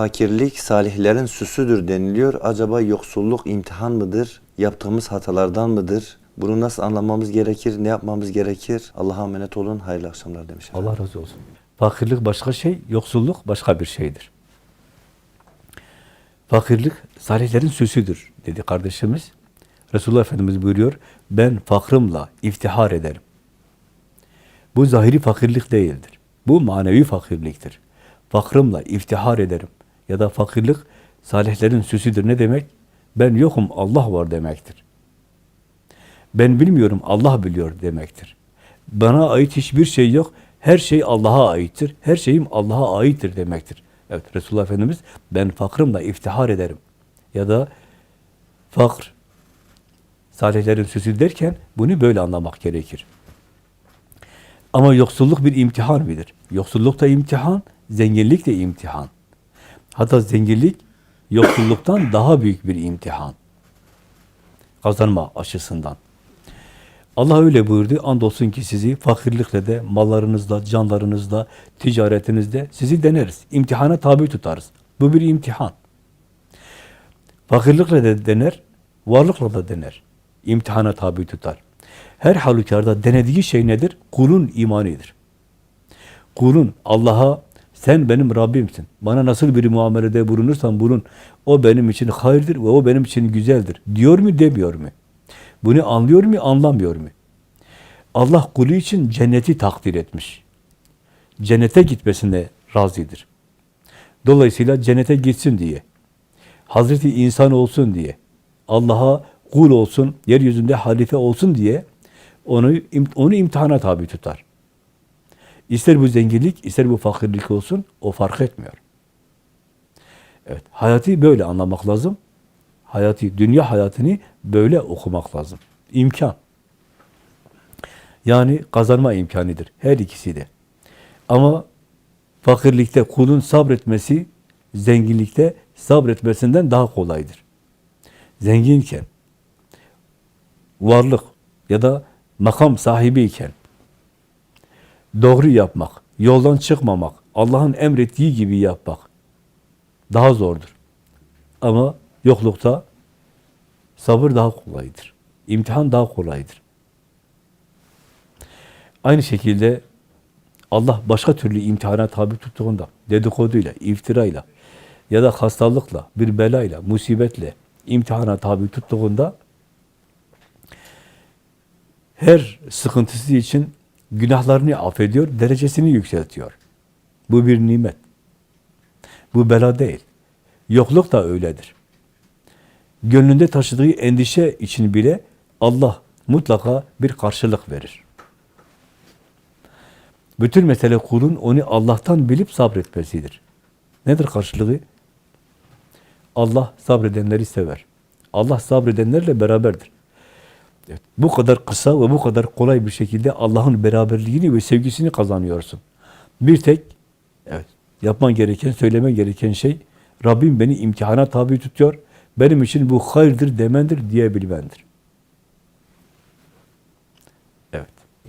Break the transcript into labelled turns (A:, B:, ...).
A: Fakirlik salihlerin süsüdür deniliyor. Acaba yoksulluk imtihan mıdır? Yaptığımız hatalardan mıdır? Bunu nasıl anlamamız gerekir? Ne yapmamız gerekir? Allah'a emanet olun. Hayırlı akşamlar demiş.
B: Allah razı olsun. Fakirlik başka şey, yoksulluk başka bir şeydir. Fakirlik salihlerin süsüdür dedi kardeşimiz. Resulullah Efendimiz buyuruyor, ben fakrımla iftihar ederim. Bu zahiri fakirlik değildir. Bu manevi fakirliktir. Fakrımla iftihar ederim. Ya da fakirlik salihlerin süsüdür. Ne demek? Ben yokum, Allah var demektir. Ben bilmiyorum, Allah biliyor demektir. Bana ait hiçbir şey yok, her şey Allah'a aittir. Her şeyim Allah'a aittir demektir. Evet, Resulullah Efendimiz, ben fakrımla iftihar ederim. Ya da fakr, salihlerin süsü derken bunu böyle anlamak gerekir. Ama yoksulluk bir imtihan midir? Yoksulluk da imtihan, zenginlik de imtihan. Hatta zenginlik yoksulluktan daha büyük bir imtihan. Kazanma açısından. Allah öyle buyurdu. Andolsun ki sizi fakirlikle de, mallarınızla, canlarınızla, ticaretinizde sizi deneriz. İmtihana tabi tutarız. Bu bir imtihan. Fakirlikle de dener, varlıkla da dener. İmtihana tabi tutar. Her halükarda denediği şey nedir? Kulun imanidir. Kulun Allah'a sen benim Rabbimsin. Bana nasıl bir muamelede bulunursan bulun. O benim için hayırdır ve o benim için güzeldir. Diyor mu demiyor mu? Bunu anlıyor mu anlamıyor mu? Allah kulu için cenneti takdir etmiş. Cennete gitmesine razıdır. Dolayısıyla cennete gitsin diye. Hazreti insan olsun diye. Allah'a kul olsun, yeryüzünde halife olsun diye onu onu imtihana tabi tutar. İster bu zenginlik, ister bu fakirlik olsun, o fark etmiyor. Evet, hayatı böyle anlamak lazım. Hayatı, dünya hayatını böyle okumak lazım. İmkan. Yani kazanma imkanıdır. Her ikisi de. Ama fakirlikte kulun sabretmesi, zenginlikte sabretmesinden daha kolaydır. Zenginken, varlık ya da makam sahibiyken, doğru yapmak, yoldan çıkmamak, Allah'ın emrettiği gibi yapmak daha zordur. Ama yoklukta sabır daha kolaydır. İmtihan daha kolaydır. Aynı şekilde Allah başka türlü imtihana tabi tuttuğunda, dedikoduyla, iftirayla ya da hastalıkla, bir belayla, musibetle imtihana tabi tuttuğunda her sıkıntısı için günahlarını affediyor, derecesini yükseltiyor. Bu bir nimet. Bu bela değil. Yokluk da öyledir. Gönlünde taşıdığı endişe için bile Allah mutlaka bir karşılık verir. Bütün mesele kulun onu Allah'tan bilip sabretmesidir. Nedir karşılığı? Allah sabredenleri sever. Allah sabredenlerle beraberdir. Bu kadar kısa ve bu kadar kolay bir şekilde Allah'ın beraberliğini ve sevgisini kazanıyorsun. Bir tek evet yapman gereken, söylemen gereken şey Rabbim beni imtihana tabi tutuyor. Benim için bu hayırdır demendir diyebilmendir.